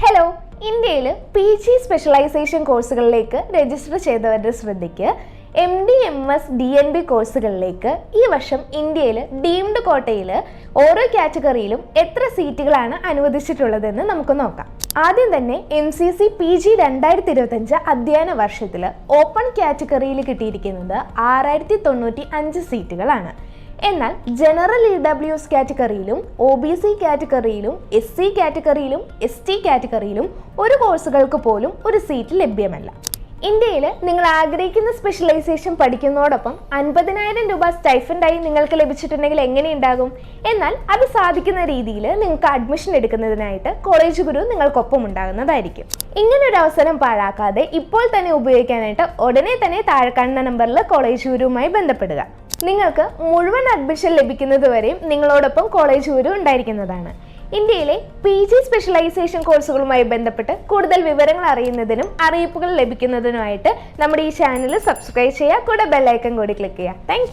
Hello ഇന്ത്യയിൽ P G specialisation കോഴ്സുകളിലേക്ക് register ചെയ്തവരുടെ ശ്രദ്ധയ്ക്ക് M D M S D N B കോഴ്സുകളിലേക്ക് ഈ വർഷം ഇന്ത്യയിൽ ഡീംഡ് കോട്ടയിൽ ഓരോ കാറ്റഗറിയിലും എത്ര സീറ്റുകളാണ് അനുവദിച്ചിട്ടുള്ളതെന്ന് നമുക്ക് നോക്കാം. ആദ്യം തന്നെ M C C P G രണ്ടായിരത്തി ഇരുപത്തഞ്ച് അധ്യയന വർഷത്തിൽ ഓപ്പൺ കാറ്റഗറിയിൽ കിട്ടിയിരിക്കുന്നത് ആറായിരത്തി തൊണ്ണൂറ്റി അഞ്ച് സീറ്റുകളാണ് എന്നാൽ ജനറൽ ഇ ഡബ്ല്യു എസ് കാറ്റഗറിയിലും ഒ ബി സി കാറ്റഗറിയിലും എസ് സി കാറ്റഗറിയിലും എസ് ടി കാറ്റഗറിയിലും ഒരു കോഴ്സുകൾക്ക് പോലും ഒരു സീറ്റ് ലഭ്യമല്ല. ഇന്ത്യയിൽ നിങ്ങൾ ആഗ്രഹിക്കുന്ന സ്പെഷ്യലൈസേഷൻ പഠിക്കുന്നതോടൊപ്പം അൻപതിനായിരം രൂപ സ്റ്റൈഫൻഡായി നിങ്ങൾക്ക് ലഭിച്ചിട്ടുണ്ടെങ്കിൽ എങ്ങനെയുണ്ടാകും? എന്നാൽ അത് സാധിക്കുന്ന രീതിയിൽ നിങ്ങൾക്ക് അഡ്മിഷൻ എടുക്കുന്നതിനായിട്ട് കോളേജ് ഗുരു നിങ്ങൾക്കൊപ്പം ഉണ്ടാകുന്നതായിരിക്കും. ഇങ്ങനെ ഒരു അവസരം പാഴാക്കാതെ ഇപ്പോൾ തന്നെ ഉപയോഗിക്കാനായിട്ട് ഉടനെ തന്നെ താഴെ കാണുന്ന നമ്പറിൽ കോളേജ് ഗുരുവുമായി ബന്ധപ്പെടുക. നിങ്ങൾക്ക് മുഴുവൻ അഡ്മിഷൻ ലഭിക്കുന്നത് വരെയും നിങ്ങളോടൊപ്പം കോളേജ് ഗുരു ഉണ്ടായിരിക്കുന്നതാണ്. ഇന്ത്യയിലെ പി ജി സ്പെഷ്യലൈസേഷൻ കോഴ്സുകളുമായി ബന്ധപ്പെട്ട് കൂടുതൽ വിവരങ്ങൾ അറിയുന്നതിനും അറിയിപ്പുകൾ ലഭിക്കുന്നതിനുമായിട്ട് നമ്മുടെ ഈ ചാനൽ സബ്സ്ക്രൈബ് ചെയ്യുക കൂടെ ബെല്ലൈക്കൺ കൂടി ക്ലിക്ക് ചെയ്യുക. താങ്ക്